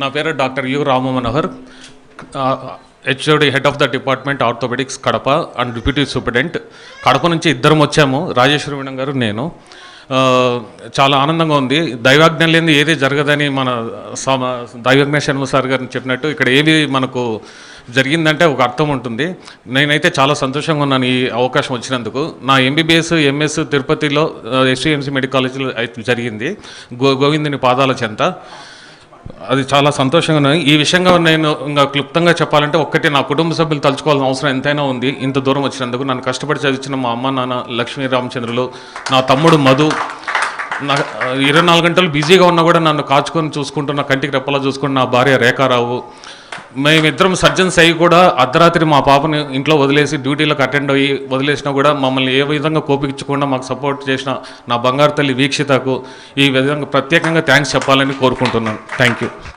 నా పేరు doctor U Rama Manohar HOD head of the department orthopaedics Kadapa and deputy superintendent. Kadapa నుంచి ఇద్దరం వచ్చాము రాజేశ్వర మేడం గారు నేను. చాలా ఆనందంగా ఉంది. దైవాజ్ఞం లేని ఏది జరగదని మన సమ దైవాజ్ఞ శర్మ సార్ గారిని చెప్పినట్టు ఇక్కడ ఏది మనకు జరిగిందంటే ఒక అర్థం ఉంటుంది. నేనైతే చాలా సంతోషంగా ఉన్నాను ఈ అవకాశం వచ్చినందుకు. నా ఎంబీబీఎస్ ఎంఎస్ తిరుపతిలో ఎస్టీఎంసీ మెడికల్ కాలేజీలో అయితే జరిగింది. గో గోవిందుని పాదాల చెంత. అది చాలా సంతోషంగా ఉన్నాయి ఈ విషయంగా నేను ఇంకా క్లుప్తంగా చెప్పాలంటే ఒక్కటి నా కుటుంబ సభ్యులు తలుచుకోవాల్సిన అవసరం ఎంతైనా ఉంది. ఇంత దూరం వచ్చినందుకు నన్ను కష్టపడి చదివించిన మా అమ్మ నాన్న లక్ష్మీ రామచంద్రులు నా తమ్ముడు మధు నా ఇరవై నాలుగు గంటలు బిజీగా ఉన్నా కూడా నన్ను కాచుకొని చూసుకుంటున్న కంటికి రెప్పలా చూసుకుంటున్న నా భార్య రేఖారావు మేమిద్దరం సర్జన్స్ అయ్యి కూడా అర్ధరాత్రి మా పాపని ఇంట్లో వదిలేసి డ్యూటీలకు అటెండ్ అయ్యి వదిలేసినా కూడా మమ్మల్ని ఏ విధంగా కోపించకుండా మాకు సపోర్ట్ చేసిన నా బంగారు తల్లి వీక్షితకు ఈ విధంగా ప్రత్యేకంగా థ్యాంక్స్ చెప్పాలని కోరుకుంటున్నాను. Thank you.